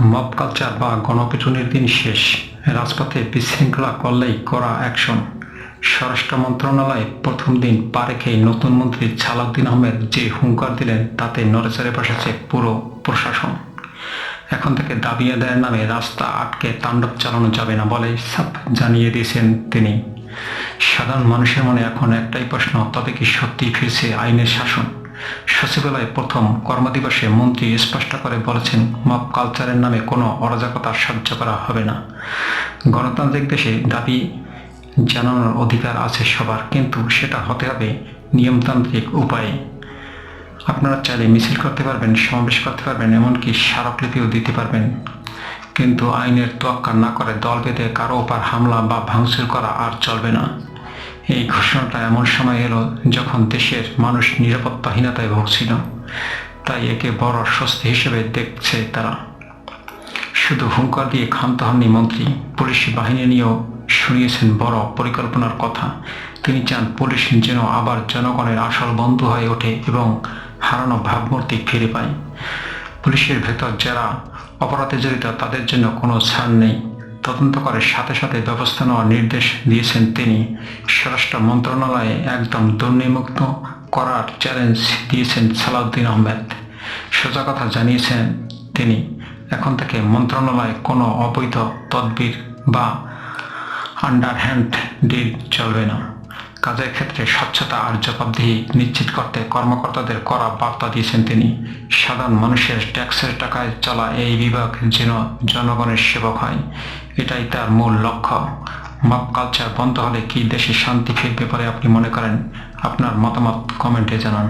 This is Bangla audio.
মব কালচার বা গণপিটুনির দিন শেষ। রাজপথে বিশৃঙ্খলা করলেই করা অ্যাকশন। স্বরাষ্ট্র মন্ত্রণালয়ে প্রথম দিন পা রেখেই নতুন মন্ত্রী ছালাউদ্দিন আহমেদ যে হুঙ্কার দিলেন, তাতে নড়েচড়ে বসেছে পুরো প্রশাসন। এখন থেকে দাবি আদায়ের নামে রাস্তা আটকে তাণ্ডব চালানো যাবে না বলে সাপ জানিয়ে দিয়েছেন তিনি। সাধারণ মানুষের মনে এখন একটাই প্রশ্ন, তবে কি সত্যি ফিরছে আইনের শাসন? সচিবালয়ে প্রথম কর্মদিবসে মন্ত্রী স্পষ্ট করে বলেছেন, মব কালচারের নামে কোনো অরাজকতা সহ্য করা হবে না। গণতান্ত্রিক দেশে দাবি জানানোর অধিকার আছে সবার, কিন্তু সেটা হতে হবে নিয়মতান্ত্রিক উপায়ে। আপনারা চাইলে মিছিল করতে পারবেন, সমাবেশ করতে পারবেন, এমনকি স্মারকলিপিও দিতে পারবেন। কিন্তু আইনের তোয়াক্কা না করে দল বেঁধে কারও ওপর হামলা বা ভাঙচুর করা আর চলবে না। এই ঘোষণাটা এমন সময় এলো যখন দেশের মানুষ নিরাপত্তাহীনতায় ভুগছিল তাই একে বড় স্বস্তি হিসেবে দেখছে তারা। শুধু হুঙ্কার দিয়ে ক্ষান্ত হননি মন্ত্রী, পুলিশ বাহিনী নিয়েও শুনিয়েছেন বড় পরিকল্পনার কথা। তিনি চান পুলিশ যেন আবার জনগণের আসল বন্ধু হয়ে ওঠে এবং হারানো ভাবমূর্তি ফিরে পায়। পুলিশের ভেতর যারা অপরাধে জড়িত তাদের জন্য কোনো ছাড় নেই। তদন্ত করে সাথে সাথে ব্যবস্থা নেওয়ার নির্দেশ দিয়েছেন তিনি। স্বরাষ্ট্র মন্ত্রণালয়ে একদম দুর্নিমুক্ত করার চ্যালেঞ্জ দিয়েছেন সালাউদ্দিন আহমেদ। সোজা কথা জানিয়েছেন তিনি, এখন থেকে মন্ত্রণালয়ে কোনো অবৈধ তদবির বা আন্ডারহ্যান্ড ডিল চলবে না। কাজের ক্ষেত্রে স্বচ্ছতা আর জবাবদিহি নিশ্চিত করতে কর্মকর্তাদের করা বার্তা দিয়েছেন তিনি। সাধারণ মানুষের ট্যাক্সের টাকায় চলা এই বিভাগ যেন জনগণের সেবক হয়, এটাই তার মূল লক্ষ্য। মাপ কালচার বন্ধ হলে কি দেশে শান্তি ফিরবে বলে আপনি মনে করেন? আপনার মতামত কমেন্টে জানান।